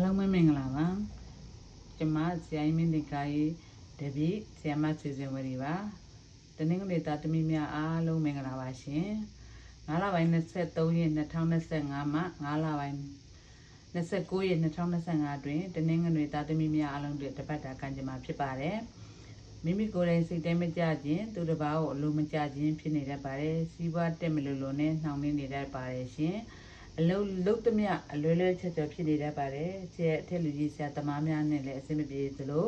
အားလုံးပဲမင်္ဂလာပါကျမဆရာကြီးမင်းတင်ကာကြီးတပည့်ဆရာမဆွေစဉ်ဝရီပါတနင်္ဂနွေသားသမီးများအားလုံးမင်္ဂလာပါရှင်9လပိုင်း23ရက်2025မှ9လပိုင်း29ရက်2025တွင်တနင်္ဂနွေသားသမီးများအားလုံးတို့တပတ်တာကံကြမ္မာဖြစ်ပါတယ်မိမိကိုယ်တိုင်စိတ်တိုင်းမကြခြင်းသူတစ်ပါးကိုအလိုမကျခြင်းဖြစ်နေတတ်ပါတယ်စီးပွားတက်မလို့လို့နဲ့နှောင့်နှင်းနေတတ်ပါတယ်ရှင် အလုံးလုံးသမျှအလွယ်လွယ်ချက်ချက်ဖြစ်နေတတ်ပါတယ်ဆရာအထက်လူကြီးဆရာသမားများနဲ့လည်းအဆင်မပြေသလို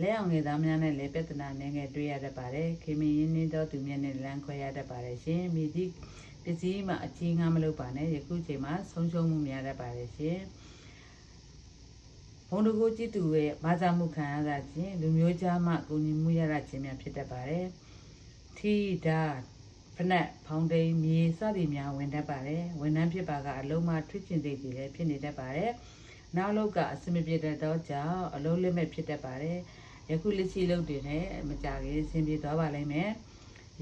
လက်အောင်ငယ်သားများနဲ့လည်းပြဿနာနဲ့ငယ်တွေ့ရတတ်ပါတယ်ခေမင်းရင်းနှင်းတော်သူများနဲ့လမ်းခွဲရတတ်ပါတယ်ရှင်မိသည့်ပစ္စည်းမှအချင်းငှားမလုပ်ပါနဲ့ယခုချိန်မှာဆုံးရှုံးမှုများတတ်ပါတယ်ရှင်ဘုံတကူကြည့်သူရဲ့မာဇာမှုခံရတာချင်းလူမျိုးကြားမှကိုညီမှုရတာချင်းများဖြစ်တတ်ပါတယ်ထီဒါ ဖနက်ဖောင်းတိန်မြေစသည်များဝင်တတ်ပါတယ်ဝန်ထမ်းဖြစ်ပါကအလုံးမထွေးကျင်သိသည်လည်းဖြစ်နေတတ်ပါတယ်နောက်လောက်ကအစမပြေတဲ့တော့ကြောင့်အလုံးလက်မဲ့ဖြစ်တတ်ပါတယ်ယခုလက်ရှိလုပ်တွေနဲ့မကြခင်အဆင်ပြေသွားပါလိမ့်မယ်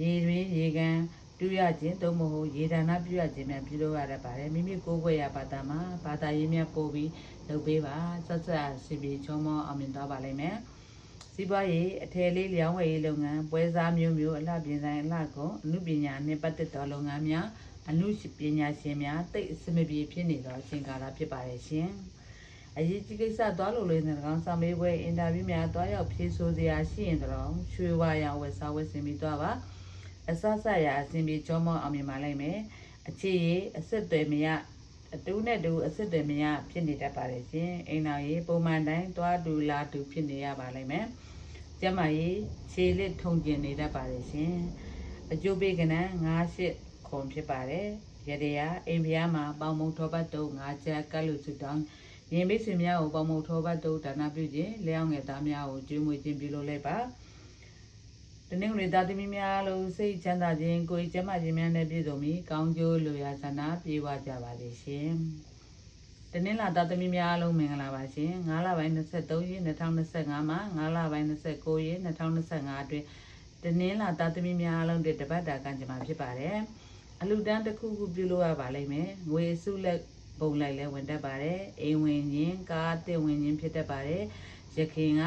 ရေတွင်ရေကန်ပြုရခြင်းသို့မဟုတ်ရေဒါနပြုရခြင်းများပြုလုပ်ရတတ်ပါတယ်မိမိကိုယ်ွယ်ရဘာသာမှာဘာသာရေးများပို့ပြီးလုပ်ပေးပါဆက်ဆက်အစီပြေချုံမအောင်မြင်သွားပါလိမ့်မယ် စီးပွားရေးအထည်လေးလျောင်းဝယ်ရေးလုပ်ငန်းပွဲစားမျိုးမျိုးအလှပြင်ဆိုင်အလှကုန်အမှုပညာနှင့်ပတ်သက်သောလုပ်ငန်းများအမှုပညာရှင်များတိတ်အစမပြေဖြစ်နေသောအချိန်ကာလဖြစ်ပါတယ်ရှင်အရေးကြီးကိစ္စသွားလို့လေးနဲ့ကောင်ဆောင်မေးပွဲအင်တာဗျူးများသွားရောက်ဖြေဆိုစရာရှိရင်တော့ရွှေဝါရောင်ဝယ်စားဝယ်ဆင်ပြီးသွားပါအစစရာအစဉ်ပြေချောမောအောင်မြင်ပါလိမ့်မယ်အခြေရအဆက်အသွယ်မရ အတူနဲ့တူအစစ်တွေမရဖြစ်နေတတ်ပါတယ်ရှင်အိမ်တော်ရေးပုံမှန်တိုင်းသွားတူလာတူဖြစ်နေရပါလိမ့်မယ်ကျမကြီးခြေလစ်ထုံကျင်နေတတ်ပါတယ်ရှင်အကျိုးပေးကနန်း98ခွန်ဖြစ်ပါတယ်ရရရအိမ်ဖျားမှာပေါင်မုံထောပတ်တုံး9ချက်ကတ်လူစုတောင်းရင်မိတ်ဆွေများကိုပေါင်မုံထောပတ်တုံးဒါနပြုခြင်းလျောင်းငယ်သားများကိုကျွေးမွေးခြင်းပြုလုပ်လိုက်ပါ တနင်္ဂနွေသားသမီးများလို့စိတ်ချမ်းသာခြင်းကိုယ်ကျမ်းမာခြင်းများနဲ့ပြည့်စုံပြီးကောင်းကျိုးလိုရာဆန္ဒပြေဝကြပါစေရှင်။တနင်္လာသားသမီးများအားလုံးမင်္ဂလာပါရှင်။9လပိုင်း23ရက်2025မှာ9လပိုင်း29ရက်2025အတွင်းတနင်္လာသားသမီးများအားလုံးတပတ်တာကံကြမ္မာဖြစ်ပါတယ်။အလူတန်းတစ်ခုခုပြုလုပ်ရပါလိမ့်မယ်။ငွေစုလက်ပုံလိုက်လဲဝင်တတ်ပါတယ်။အိမ်ဝင်ခြင်းကားတင်ဝင်ခြင်းဖြစ်တတ်ပါတယ်။ ရခင်က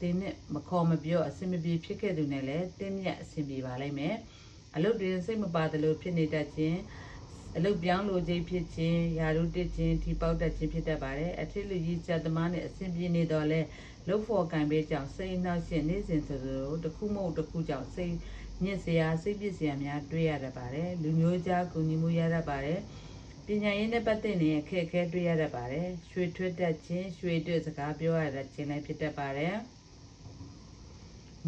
တင်းနဲ့မခေါ်မပြောအဆင်မပြေဖြစ်ခဲ့သူနဲ့လည်းတင်းမြတ်အဆင်ပြေပါလိမ့်မယ်အလုပ်တွေစိတ်မပါသလိုဖြစ်နေတတ်ခြင်းအလုပ်ပြောင်းလို့ခြင်းဖြစ်ခြင်းယာရုတက်ခြင်းထိပေါက်တတ်ခြင်းဖြစ်တတ်ပါတယ်အထစ်လူကြီးစက်သမားနဲ့အဆင်ပြေနေတော့လဲလုတ်ဖို့ကံပေးကြောင့်စိတ်နှောက်ရှက်နေစဉ်ဆိုလိုတခုမဟုတ်တခုကြောင့်စိတ်ညစ်စရာစိတ်ပစ်စရာများတွေ့ရတတ်ပါတယ်လူမျိုးကြားကူညီမှုရတတ်ပါတယ်ပ ညာရေးနဲ့ပတ်သက်နေအခက်အခဲတွေ့ရတတ်ပါတယ်ရွှေထွက်တတ်ခြင်းရွှေတွေ့စကားပြောရတတ်ခြင်းလည်းဖြစ်တတ်ပါတယ်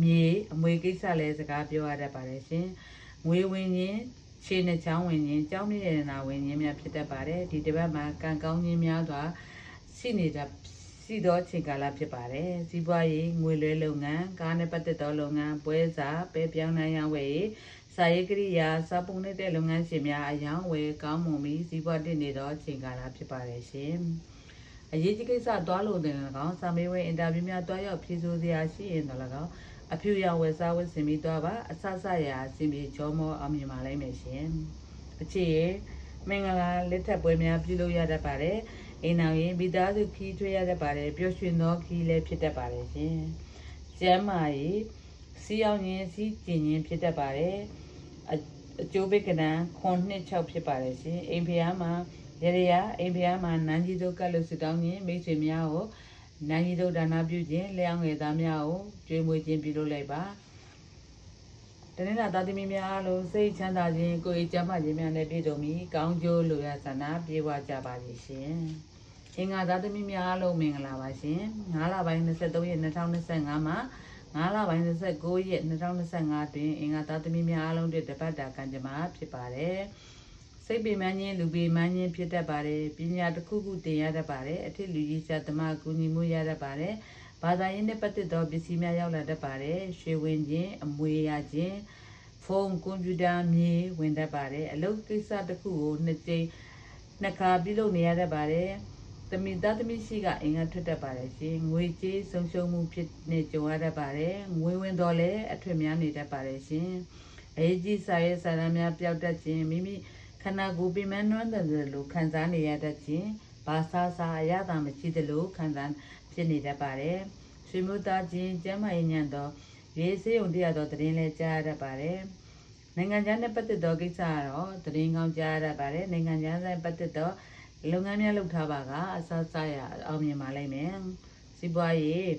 မြေအမွေကိစ္စလည်းစကားပြောရတတ်ပါတယ်ရှင်ငွေဝင်ခြင်းခြေနှချောင်းဝင်ခြင်းကြောင်းမြင့်ရနာဝင်ခြင်းများဖြစ်တတ်ပါတယ်ဒီတစ်ပတ်မှာကံကောင်းခြင်းများစွာရှိနေတတ်ရှိသောချိန်ကာလဖြစ်ပါတယ်စီးပွားရေးငွေလွှဲလုပ်ငန်းကားနဲ့ပတ်သက်သောလုပ်ငန်းပွဲစားပဲပြောင်းနိုင်ရန်ဝယ် စာရေးကိရိယာစာပုံနေတဲ့လုပ်ငန်းရှင်များအယောင်ဝယ်ကောင်းမွန်ပြီးစီးပွားတင်နေသောချိန်ကာလဖြစ်ပါတယ်ရှင်အရေးကြီးကိစ္စသွားလို့တင်လည်းကောင်းစာမေးပွဲအင်တာဗျူးများတွားရောက်ဖြေဆိုစရာရှိရင်တော့လည်းကောင်းအဖြူရောင်ဝယ်စားဝယ်ဆင်ပြီးသွားပါအဆဆရာအစီပြေချောမောအောင်မြင်ပါလိမ့်မယ်ရှင်အခြေရမင်္ဂလာလက်ထပ်ပွဲများပြုလုပ်ရတတ်ပါတယ်အိမ်အောင်ရင်မိသားစုခီးထွေးရတတ်ပါတယ်ပျော်ရွှင်သောခီးလည်းဖြစ်တတ်ပါတယ်ရှင်ကျမ်းမာရေးစီအောင်ရင်စီကျင်ရင်ဖြစ်တတ်ပါတယ် အအကျိုးပိကနံခွန်နှစ်6ဖြစ်ပါတယ်ရှင်အိမ်ဖျားမှာရရရအိမ်ဖျားမှာနန်းကြီးတို့ကတ်လို့စတောင်းရင်မိတ်ဆွေများကိုနန်းကြီးတို့ဒါနာပြုခြင်းလျောင်းငယ်သားများကိုကျွေးမွေးခြင်းပြုလုပ်လိုက်ပါတနင်္လာသားသမီးများလို့စိတ်ချမ်းသာခြင်းကိုယ်ရေးကျမ်းမာခြင်းများနဲ့ပြည့်စုံပြီးကောင်းကျိုးလိုရာဆန္ဒပြေဝကြပါလိမ့်ရှင်အင်္ဂါသားသမီးများလို့မင်္ဂလာပါရှင်9လပိုင်း23ရက်2025မှာ 9လပိုင်း29ရက်2025တွင်အင်္ဂါသားသမီးများအားလုံးတို့တပတ်တာကံကြမ္မာဖြစ်ပါတယ်စိတ်ပင်မခြင်းလူပင်မခြင်းဖြစ်တတ်ပါတယ်ပညာတစ်ခုခုသင်ရတတ်ပါတယ်အထစ်လူကြီးစာသမအကူညီမှုရတတ်ပါတယ်ဘာသာရေးနဲ့ပတ်သက်သောပစ္စည်းများရောက်လာတတ်ပါတယ်ရွှေဝင်ခြင်းအမွေရခြင်းဖုန်းကွန်ပျူတာမြေဝင်တတ်ပါတယ်အလုပ်ကိစ္စတစ်ခုကိုနှစ်ကြိမ်နှစ်ခါပြုလုပ်နေရတတ်ပါတယ် သမီးသားသမီးရှိကအင်္ဂါထွက်တတ်ပါတယ်ရှင်ငွေကြေးဆုံးရှုံးမှုဖြစ်နေကြုံရတတ်ပါတယ်ငွေဝင်တော့လည်းအထွေများနေတတ်ပါတယ်ရှင်အေးကြီးစာရေးစာတမ်းများပျောက်တတ်ခြင်းမိမိခန္ဓာကိုယ်ပင်မနှွမ်းတယ်လို့ခံစားနေရတတ်ခြင်းဘာသာစာအရသာမရှိသလိုခံစားဖြစ်နေတတ်ပါတယ်ဆွေမျိုးသားချင်းကျမ်းမာရေးညံ့သောရေးစေးုံတရားသောသတင်းလဲကြားရတတ်ပါတယ်နိုင်ငံခြားနဲ့ပတ်သက်သောကိစ္စကတော့သတင်းကောင်းကြားရတတ်ပါတယ်နိုင်ငံခြားဆိုင်ပတ်သက်သော လုပ်ငန်းများလုပ်ထားပါကအစစရအောင်မြင်ပါလိမ့်မယ်စီးပွားရေး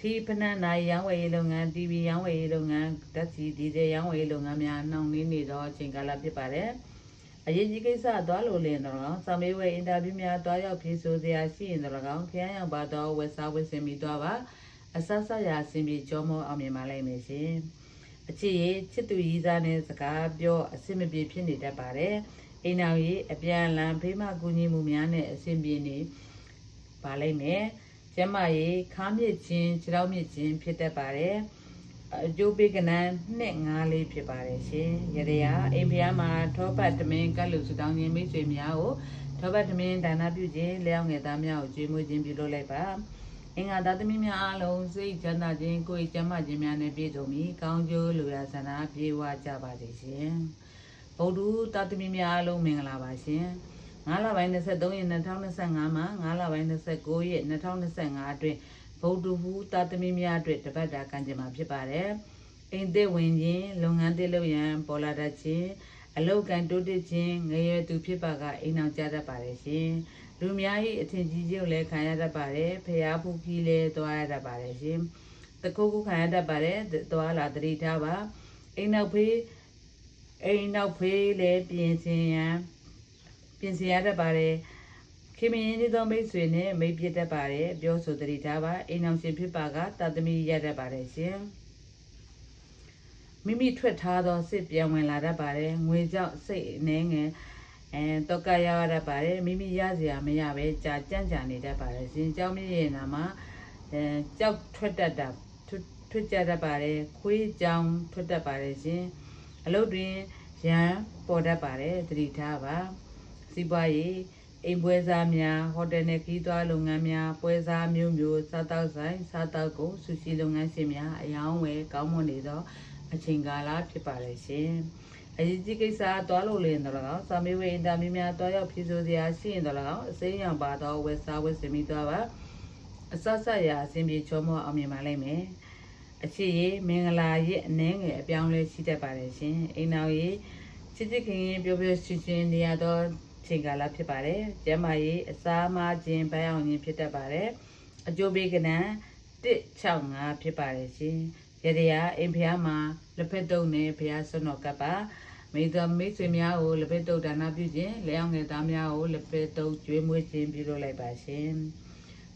ခီးဖနန်းနိုင်ရောင်းဝယ်ရေးလုပ်ငန်း TV ရောင်းဝယ်ရေးလုပ်ငန်းဓာတ်ဆီဒီဇယ်ရောင်းဝယ်ရေးလုပ်ငန်းများနှောင့်နှေးနေသောအချိန်ကာလဖြစ်ပါတယ်အရေးကြီးကိစ္စသွားလို့လင်းတော့ကောင်စာမေးပွဲအင်တာဗျူးများတွားရောက်ဖြေဆိုစရာရှိရင်တော့ကောင်ခရမ်းရောက်ပါတော့ဝက်စားဝက်စင်ပြီးသွားပါအဆဆရာအစဉ်ပြေကြောမောအောင်မြင်ပါလိမ့်မယ်ရှင်အချစ်ရေးချစ်သူရည်စားတဲ့စကားပြောအဆင်မပြေဖြစ်နေတတ်ပါတယ် အိမ်နောက်ရေးအပြန်အလှန်ဖေးမကူညီမှုများနဲ့အဆင်ပြေနေပါလိမ့်မယ်ကျမရေးခါးမြစ်ချင်းခြေထောက်မြစ်ချင်းဖြစ်တတ်ပါတယ်အကျိုးပေးကနန်းနှစ်ငါးလေးဖြစ်ပါတယ်ရှင်ရရရာအိမ်ဖျားမှာထောပတ်တမင်ကတ်လူစုတောင်းခြင်းမိတ်ဆွေများကိုထောပတ်တမင်ဒါနပြုခြင်းလျောင်းငယ်သားများကိုကျွေးမွေးခြင်းပြုလုပ်လိုက်ပါအင်္ဂါသားသမီးများအားလုံးစိတ်ချမ်းသာခြင်းကိုယ်ကျမ်းမာခြင်းများနဲ့ပြည့်စုံပြီးကောင်းကျိုးလူရဆန္ဒပြေဝကြပါစေရှင် ဗုဒ္ဓသားသမီးများအားလုံးမင်္ဂလာပါရှင်9လပိုင်း23ရက်2025မှာ9လပိုင်း29ရက်2025အတွင်းဗုဒ္ဓဟူသားသမီးများအတွက်တပတ်တာကံကြမ္မာဖြစ်ပါတယ်အိမ်သစ်ဝင်ခြင်းလုပ်ငန်းသစ်လုပ်ရန်ပေါ်လာတတ်ခြင်းအလောက်ကန်တိုးတက်ခြင်းငရေသူဖြစ်ပါကအိမ်အောင်ကြတတ်ပါတယ်ရှင်လူများ၏အထင်ကြီးခြင်းကိုလည်းခံရတတ်ပါတယ်ဖျားဖူးကြီးလည်းသွားရတတ်ပါတယ်ရှင်တခုခုခံရတတ်ပါတယ်သွားလာတတိထားပါအိမ်နောက်ဖေး အိမ်နောက်ဖေးလည်းပြင်ဆင်ရန်ပြင်ဆင်ရတတ်ပါတယ်ခင်မင်းရင်းသောမိတ်ဆွေနဲ့မိတ်ပြတတ်ပါတယ်ပြောဆိုတတိထားပါအိမ်အောင်ရှင်ဖြစ်ပါကတသမီရတတ်ပါတယ်ရှင်မိမိထွက်ထားသောစစ်ပြန်ဝင်လာတတ်ပါတယ်ငွေကြောင့်စိတ်အနေငယ်အဲတော့ကရရတတ်ပါတယ်မိမိရစရာမရပဲကြာကြံ့ကြာနေတတ်ပါတယ်ရှင်เจ้าမြရဲ့နာမှာအဲကြောက်ထွက်တတ်တာထွက်ကြတတ်ပါတယ်ခွေးကြောင်ထွက်တတ်ပါတယ်ရှင် အလုပ်တွင်ရန်ပေါ်တတ်ပါတယ်သတိထားပါစီးပွားရေးအိမ်ပွဲစားများဟိုတယ်နဲ့ခီးသွွားလုပ်ငန်းများပွဲစားမျိုးမျိုးစားတောက်ဆိုင်စားတောက်ကုန်ဆူရှီလုပ်ငန်းရှင်များအယောင်းဝယ်ကောင်းမွန်နေသောအချိန်ကာလဖြစ်ပါတယ်ရှင်အရေးကြီးကိစ္စသွားလို့လင်းတော့၎င်းစာမေးဝေးအင်တာဗျူးများတွားရောက်ဖြေဆိုစရာရှိရင်တော့၎င်းအစိမ်းရောင်ပါတော့ဝက်စားဝက်စင်ပြီးသွားပါအဆဆရာအစဉ်ပြေချောမောအောင်မြင်ပါလိမ့်မယ် အချစ်ရေးမင်္ဂလာရေးအနှဲငယ်အပြောင်းလဲရှိတတ်ပါတယ်ရှင်အိမ်နောက်ရေးချစ်ချစ်ခင်ခင်ပြောပြောရှင်ရှင်နေရတော့ချိန်ကာလဖြစ်ပါတယ်ကျမ်းမာရေးအစားမခြင်းဘိုင်းအောင်ခြင်းဖြစ်တတ်ပါတယ်အကျိုးပေးကနန်း165ဖြစ်ပါတယ်ရှင်ရရရာအိမ်ဖျားမှာလက်ဖက်တုံနဲ့ဖျားစွန်းတော်ကပ်ပါမိသားမိတ်ဆွေများကိုလက်ဖက်တုံဒါနပြုခြင်းလျောင်းငယ်သားများကိုလက်ဖက်တုံကျွေးမွေးခြင်းပြုလုပ်လိုက်ပါရှင်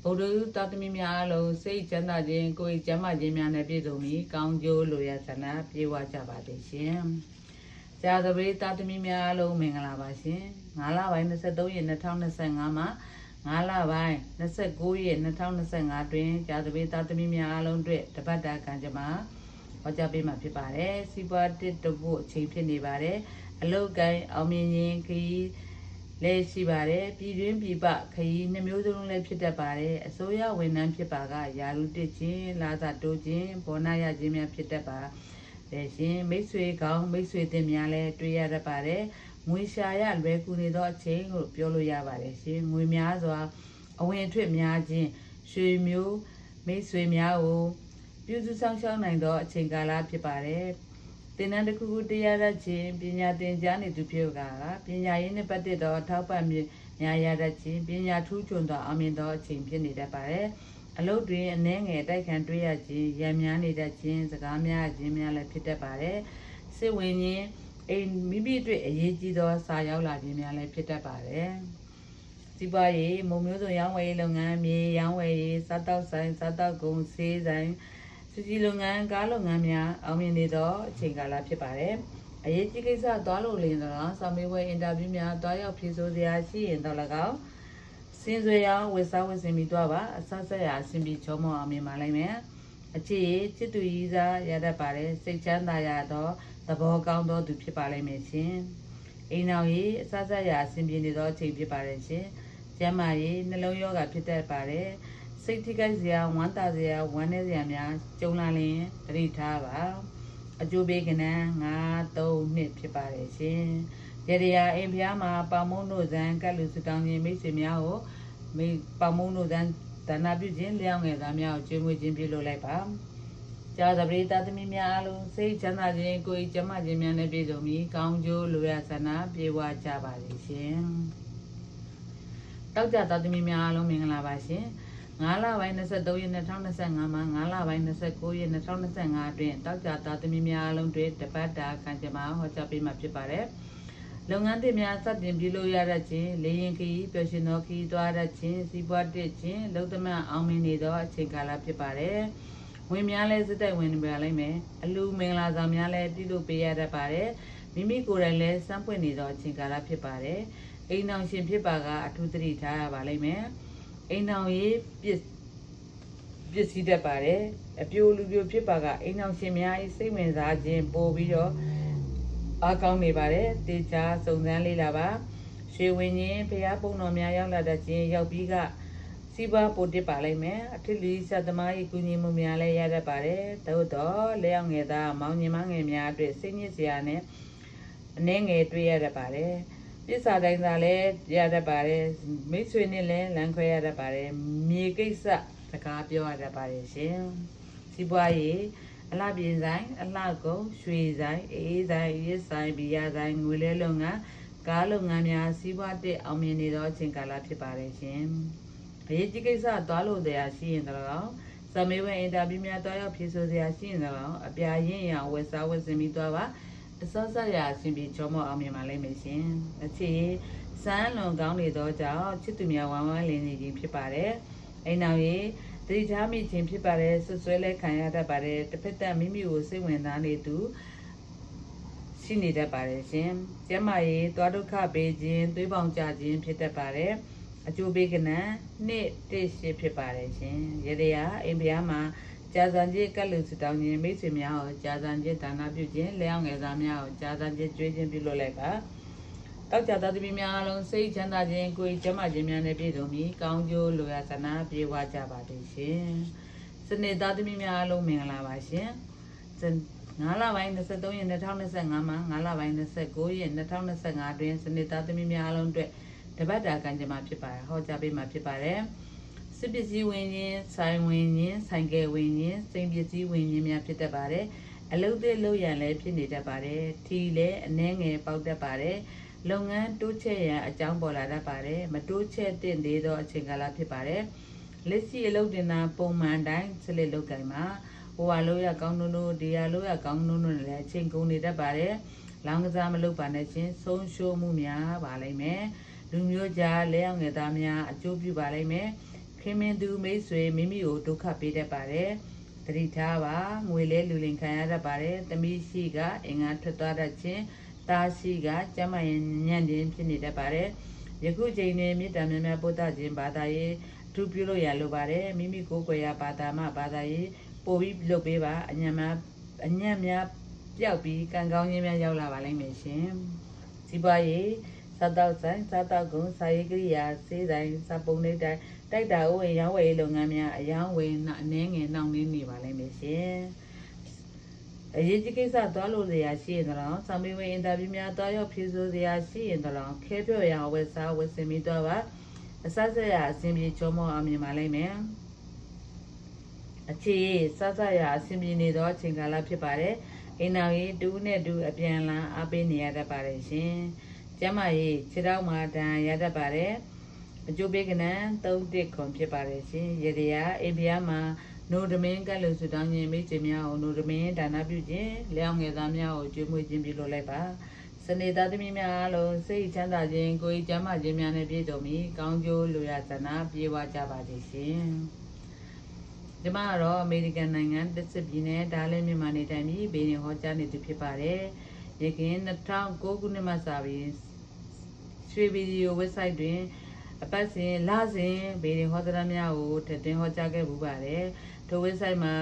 ဘုဒ္ဓသာသမီများအလုံးစိတ်ချမ်းသာခြင်းကိုယ်ကျမ်းမာခြင်းများနဲ့ပြည့်စုံပြီးကောင်းကျိုးလိုရဆန္ဒပြေဝကြပါစေရှင်။ကြာသပတေးသာသမီများအလုံးမင်္ဂလာပါရှင်။9လပိုင်း23ရက်2025မှာ9လပိုင်း29ရက်2025တွင်ကြာသပတေးသာသမီများအလုံးအတွက်တပတ်တာကံကြမ္မာဟောကြားပေးမှာဖြစ်ပါတယ်။စီပွားတစ်တဖို့အချိန်ဖြစ်နေပါတယ်။အလုတ်ကိုင်းအောင်မြင်ရင်ခရီး လည်းရှိပါတယ်ပြည်တွင်းပြည်ပခရီးနှမျိုးစလုံးလည်းဖြစ်တတ်ပါတယ်အစိုးရဝန်ထမ်းဖြစ်ပါကယာရုတစ်ချင်းလာစာတိုးချင်းဘောနာရခြင်းများဖြစ်တတ်ပါလေရှင်မိတ်ဆွေကောင်းမိတ်ဆွေတင်များလည်းတွေ့ရတတ်ပါတယ်ငွေရှာရလွယ်ကူနေသောအချိန်ကိုပြောလို့ရပါတယ်ရှင်ငွေများစွာအဝင်အထွက်များခြင်းရွှေမျိုးမိတ်ဆွေများကိုပြုစုဆောင်ရှောက်နိုင်သောအချိန်ကာလဖြစ်ပါတယ် သင်တန်းတစ်ခုခုတရားရခြင်းပညာသင်ကြားနေသူဖြစ်ကပညာရေးနှင့်ပတ်သက်သောထောက်ပံ့များရတတ်ခြင်းပညာထူးချွန်သောအမြင်သောအချိန်ဖြစ်နေတတ်ပါတယ်အလုပ်တွင်အနှဲငယ်တိုက်ခံတွေ့ရခြင်းရံများနေတတ်ခြင်းစကားများခြင်းများလည်းဖြစ်တတ်ပါတယ်စစ်ဝင်ခြင်းအိမ်မိမိအတွက်အရေးကြီးသောစာရောက်လာခြင်းများလည်းဖြစ်တတ်ပါတယ်စီးပွားရေးမုံမျိုးစုံရောင်းဝယ်ရေးလုပ်ငန်းမြေရောင်းဝယ်ရေးစားတောက်ဆိုင်စားတောက်ကုန်ဆေးဆိုင် စီစီလုပ်ငန်းကားလုပ်ငန်းများအောင်မြင်နေသောအချိန်ကာလဖြစ်ပါတယ်။အရေးကြီးကိစ္စသွားလို့လင်းတော့စာမေးပွဲအင်တာဗျူးများတွားရောက်ဖြေဆိုစရာရှိရင်တော့၎င်းစင်စွေရောဝေစားဝေစင်ပြီးတော့ပါအဆဆက်ရာအဆင်ပြေချောမောအောင်မြင်ပါလိမ့်မယ်။အချစ်ချစ်သူကြီးစားရတတ်ပါတယ်စိတ်ချမ်းသာရသောသဘောကောင်းသောသူဖြစ်ပါလိမ့်မယ်ရှင်။အိမ်အောင်ရေးအဆဆက်ရာအဆင်ပြေနေသောအချိန်ဖြစ်ပါတယ်ရှင်။ကျမ်းမာရေးနှလုံးရောဂါဖြစ်တတ်ပါတယ်။ စိတ်ထိခိုက်စရာဝမ်းသာစရာဝမ်းနည်းစရာများကြုံလာရင်တတိထားပါအကျိုးပေးကနန်း9 3နှစ်ဖြစ်ပါတယ်ရှင်ရရရာအိမ်ဖျားမှာပေါမုံတို့ဇံကတ်လူစတောင်းခြင်းမိတ်ဆွေများကိုမိပေါမုံတို့ဇံဒါနာပြုခြင်းလျောင်းငယ်သားများကိုကျွေးမွေးခြင်းပြုလုပ်လိုက်ပါကြာသပရိသတ်သမီးများအားလုံးစိတ်ချမ်းသာခြင်းကိုယ်ကျမ်းမာခြင်းများနဲ့ပြည့်စုံပြီးကောင်းကျိုးလိုရဆန္ဒပြေဝကြပါလိမ့်ရှင်တောက်ကြသားသမီးများအားလုံးမင်္ဂလာပါရှင် 9လပိုင်း23ရက်2025မှာ9လပိုင်း29ရက်2025အတွင်းတောက်ကြသားသမီးများအားလုံးတွေတပတ်တာခံကြမှာဟောကြားပေးမှာဖြစ်ပါတယ်။လုပ်ငန်းသစ်များစတင်ပြုလုပ်ရတတ်ခြင်းလေရင်ခီးပျော်ရွှင်သောခီးသွားတတ်ခြင်းစီးပွားတက်ခြင်းလုံသမန်အောင်မြင်နေသောအချိန်ကာလဖြစ်ပါတယ်။ဝင်များလဲစစ်တိုက်ဝင်နေပါလိမ့်မယ်။အလူမင်္ဂလာဆောင်များလဲပြုလုပ်ပေးရတတ်ပါတယ်။မိမိကိုယ်တိုင်လဲစမ်းပွင့်နေသောအချိန်ကာလဖြစ်ပါတယ်။အိမ်အောင်ရှင်ဖြစ်ပါကအထူးသတိထားရပါလိမ့်မယ်။ အိမ်အောင်ရေးပစ္စပစ္စည်းတတ်ပါတယ်အပြိုလူပြိုဖြစ်ပါကအိမ်အောင်ရှင်များ၏စိတ်ဝင်စားခြင်းပို့ပြီးတော့အားကောင်းနေပါတယ်တေချာစုံစမ်းလေးလာပါရွှေဝင်းချင်းဖျားပုံတော်များရောက်လာတတ်ခြင်းရောက်ပြီးကစီးပွားပိုတစ်ပါလိုက်မယ်အထစ်လီဆက်သမား၏ကုညီမှုများလည်းရတတ်ပါတယ်သို့တော့လက်အောင်ငယ်သားမောင်ညီမငယ်များအတွက်စိတ်ညစ်စရာနဲ့အနှဲငယ်တွေ့ရတတ်ပါတယ် ပြစ်စာတိုင်းသာလည်းရတတ်ပါတယ်မိတ်ဆွေနဲ့လည်းလမ်းခွဲရတတ်ပါတယ်မြေကိစ္စစကားပြောရတတ်ပါတယ်ရှင်စီးပွားရေးအလှပြင်ဆိုင်အလှကုန်ရွှေဆိုင်အေးဆိုင်ရစ်ဆိုင်ဘီယာဆိုင်ငွေလဲလုပ်ငန်းကားလုပ်ငန်းများစီးပွားတက်အောင်မြင်နေသောအချိန်ကာလဖြစ်ပါတယ်ရှင်အရေးကြီးကိစ္စသွားလို့တရားရှိရင်တော့စမေးဝဲအင်တာဗျူးများတွားရောက်ဖြေဆိုစရာရှိရင်တော့အပြာရင်ရဝယ်စားဝယ်စင်ပြီးသွားပါ အစောစရအရှင်ပြီးချောမောအောင်မြင်ပါလိမ့်မယ်ရှင်အခြေစမ်းလွန်ကောင်းနေသောကြောင့်ချစ်သူများဝမ်းဝမ်းလင်းနေခြင်းဖြစ်ပါတယ်အိမ်နောက်ရေးတတိထားမိခြင်းဖြစ်ပါတယ်ဆွဆွဲလဲခံရတတ်ပါတယ်တစ်ဖက်သက်မိမိကိုစိတ်ဝင်စားနေသူရှိနေတတ်ပါတယ်ရှင်ကျမရေးသွားဒုက္ခပေးခြင်းသွေးပေါင်ကြခြင်းဖြစ်တတ်ပါတယ် အကျိုးပေးကနန်းနှစ်တစ်ရှိဖြစ်ပါတယ်ရှင်ရရရာအိမ်ဖျားမှာကြာစံကြီးကက်လူစတောင်းခြင်းမိတ်ဆွေများကိုကြာစံကြီးဒါနပြုခြင်းလျောင်းငယ်သားများကိုကြာစံကြီးကျွေးခြင်းပြုလုပ်လိုက်ပါတောက်ကြသားသမီးများအားလုံးစိတ်ချမ်းသာခြင်းကိုယ်ကျမ်းမာခြင်းများနဲ့ပြည့်စုံပြီးကောင်းကျိုးလိုရာဆန္ဒပြေဝကြပါသည်ရှင်စနေသားသမီးများအားလုံးမင်္ဂလာပါရှင်9လပိုင်း23ရက်2025မှာ9လပိုင်း29ရက်2025တွင်စနေသားသမီးများအားလုံးအတွက် တပတ်တာကံကြမ္မာဖြစ်ပါတယ်ဟောကြားပေးမှာဖြစ်ပါတယ်စစ်ပစ္စည်းဝင်ခြင်းဆိုင်ဝင်ခြင်းဆိုင်ကယ်ဝင်ခြင်းစိန်ပစ္စည်းဝင်ခြင်းများဖြစ်တတ်ပါတယ်အလုတ်သေးလို့ရန်လည်းဖြစ်နေတတ်ပါတယ်ထီလည်းအနှဲငယ်ပေါက်တတ်ပါတယ်လုပ်ငန်းတိုးချဲ့ရန်အကြောင်းပေါ်လာတတ်ပါတယ်မတိုးချဲ့တဲ့သေးသောအချိန်ကာလဖြစ်ပါတယ်လက်ရှိအလုပ်တင်တာပုံမှန်တိုင်းဆက်လက်လုပ်ကြမှာဟိုဟာလို့ရကောင်းနုံနုဒီဟာလို့ရကောင်းနုံနုလည်းအချိန်ကုန်နေတတ်ပါတယ်လောင်းကစားမလုပ်ပါနဲ့ချင်းဆုံးရှုံးမှုများပါလိမ့်မယ် လူမျိုးကြားလဲအောင်ငယ်သားများအကျိုးပြုပါလိမ့်မယ်ခင်မင်သူမိတ်ဆွေမိမိကိုဒုက္ခပေးတတ်ပါတယ်တတိထားပါငွေလဲလူလင်ခံရတတ်ပါတယ်တမိရှိကအင်္ဂါထွက်သွားတတ်ခြင်းတာရှိကကျမရင်ညံ့ခြင်းဖြစ်နေတတ်ပါတယ်ယခုချိန်တွင်မေတ္တာများများပို့သခြင်းဘာသာရေးအထူးပြုလို့ရလိုပါတယ်မိမိကိုယ်ကိုယ်ရာဘာသာမှဘာသာရေးပို့ပြီးလုပ်ပေးပါအညံများအညံ့များပျောက်ပြီးကံကောင်းခြင်းများရောက်လာပါလိမ့်မယ်ရှင်စီးပွားရေး စားတောက်ဆိုင်စားတောက်ကုန်စာရေးကိရိယာစေးဆိုင်စပုံနေတိုင်းတိုက်တာဥဝင်ရောင်းဝယ်လုပ်ငန်းများအယောင်းဝယ်အနှဲငယ်နှောင့်နှင်းနေပါလိမ့်မယ်ရှင်အရေးကြီးကိစ္စသွားလို့စရာရှိရင်တော့ဆံမေးဝင်အင်တာဗျူးများသွားရောက်ဖြေဆိုစရာရှိရင်တော့ခဲပြော့ရအောင်ဝယ်စားဝယ်စင်ပြီးတော့ပါအစဆက်ရအစဉ်ပြေချောမောအောင်မြင်ပါလိမ့်မယ်အခြေစစရအစဉ်ပြေနေသောအချိန်ကာလဖြစ်ပါတယ်အိမ်တော်ကြီးတူးနဲ့တူအပြန်လန်းအားပေးနေရတတ်ပါတယ်ရှင် ကျမကြီးခြေထောက်မှာဒဏ်ရတတ်ပါတယ်အကျိုးပေးကနန်း3တစ်ခွန်ဖြစ်ပါတယ်ရှင်ရရရာအိမ်ဖျားမှာနိုဒမင်းကလူစုတောင်းခြင်းမိတ်ဆွေများကိုနိုဒမင်းဒါနပြုခြင်းလျောင်းငယ်သားများကိုကျွေးမွေးခြင်းပြုလုပ်လိုက်ပါစနေသားသမီးများအားလုံးစိတ်ချမ်းသာခြင်းကိုယ်ကျမ်းမာခြင်းများနဲ့ပြည့်စုံပြီးကောင်းကျိုးလိုရာဆန္ဒပြေဝကြပါစေရှင်ဒီမှာတော့အမေရိကန်နိုင်ငံတစ်စစ်ပြည်နယ်ဒါလည်းမြန်မာနေတိုင်းပြည်ဘေးနေဟောကြားနေသူဖြစ်ပါတယ်ရခင်2009ခုနှစ်မှစပြီး ရွှေဗီဒီယို website တွင်အပတ်စဉ်လစဉ်ဘေးရင်ဟောတရားများကိုထပ်တင်ဟောကြားခဲ့ပူပါတယ်။ထို website မှာ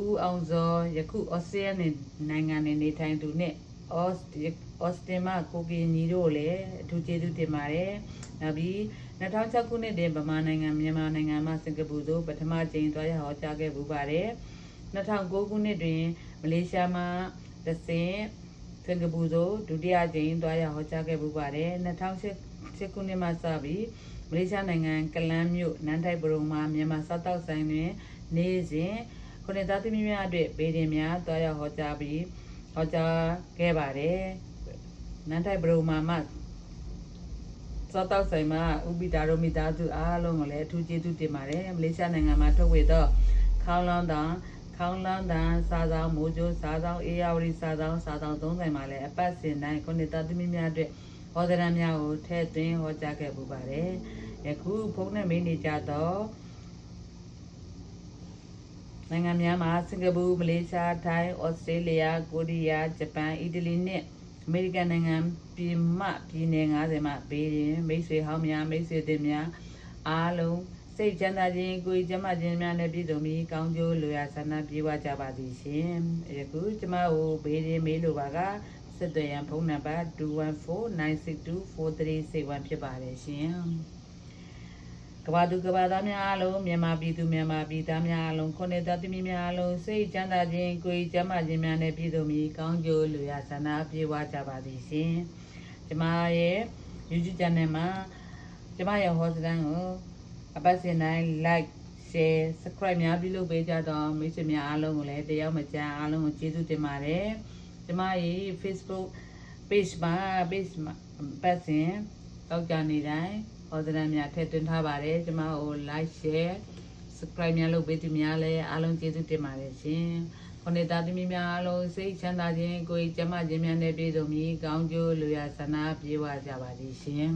ဦးအောင်စောယခုဩစတြေးလျနိုင်ငံနဲ့နေထိုင်သူနဲ့ဩစဩစတင်မှာကိုကီညီတို့လည်းအထူးကျေးဇူးတင်ပါတယ်။နောက်ပြီး2006ခုနှစ်တွင်ဗမာနိုင်ငံမြန်မာနိုင်ငံမှစင်ကာပူသို့ပထမကြိမ်သွားရဟောကြားခဲ့ပူပါတယ်။2009ခုနှစ်တွင်မလေးရှားမှတစ်ဆင့် စင်ကာပူသို့ဒုတိယကြိမ်သွားရောက်ဟောကြားခဲ့ပူပါတယ်2008ခုနှစ်မှစပြီးမလေးရှားနိုင်ငံကလန်းမြို့နန်းထိုက်ပရုံမှာမြန်မာစောက်တောက်ဆိုင်တွင် နေ့စဉ်ခုနှစ်သားသမီးများအတွက်ဗေဒင်များသွားရောက်ဟောကြားပြီးဟောကြားခဲ့ပါတယ်နန်းထိုက်ပရုံမှာမှစောက်တောက်ဆိုင်မှာဥပိတာရိုမီသားစုအားလုံးကိုလည်းအထူးကျေးဇူးတင်ပါတယ်မလေးရှားနိုင်ငံမှာထုတ်ဝေသောခေါင်းလောင်းတောင် ခေါင်းလန်းတန်စားဆောင်မိုးကျိုးစားဆောင်အေးရဝတီစားဆောင်စားဆောင်သုံးဆိုင်မှာလည်းအပတ်စဉ်တိုင်းခုနှစ်သားသမီးများအတွက်ဟောဒရံများကိုထည့်သွင်းဟောကြားခဲ့ပူပါတယ်။ယခုဖုန်းနဲ့မေးနေကြတော့နိုင်ငံများမှာစင်ကာပူမလေးရှားထိုင်းဩစတြေးလျကိုရီးယားဂျပန်အီတလီနဲ့အမေရိကန်နိုင်ငံပြည်မှပြည်နယ်90မှာဘေးရင်မိတ်ဆွေဟောင်းများမိတ်ဆွေသစ်များအားလုံး စိတ်ချမ်းသာခြင်းကိုယ်ကျမ်းမာခြင်းများနဲ့ပြည့်စုံပြီးကောင်းကျိုးလိုရာဆန္ဒပြေဝကြပါသည်ရှင်ယခုကျမကိုဘေးရင်မေးလိုပါကဆက်သွယ်ရန်ဖုန်းနံပါတ်2149624361ဖြစ်ပါတယ်ရှင်ကဘာသူကဘာသားများအားလုံးမြန်မာပြည်သူမြန်မာပြည်သားများအားလုံးခုနှစ်သက်သမီးများအားလုံးစိတ်ချမ်းသာခြင်းကိုယ်ကျမ်းမာခြင်းများနဲ့ပြည့်စုံပြီးကောင်းကျိုးလိုရာဆန္ဒပြေဝကြပါသည်ရှင်ကျမရဲ့ YouTube channel မှာကျမရဲ့ဟောစတန်ကို အပတ်စဉ်တိုင်း like share subscribe များပြုလုပ်ပေးကြတော့မိတ်ဆွေများအားလုံးကိုလည်းတယောက်မကြအားလုံးကိုကျေးဇူးတင်ပါတယ်ကျမရဲ့ Facebook page မှာ page မှာပတ်စဉ်တောက်ကြနေတိုင်းဟောစတန်များထည့်သွင်းထားပါတယ်ကျမကို like share subscribe များလုပ်ပေးသူများလည်းအားလုံးကျေးဇူးတင်ပါတယ်ရှင်ခொနှစ်သားသမီးများအားလုံးစိတ်ချမ်းသာခြင်းကိုယ်ကျမ်းမာခြင်းများနဲ့ပြည့်စုံပြီးကောင်းကျိုးလူရဆန္ဒပြေဝကြပါသည်ရှင်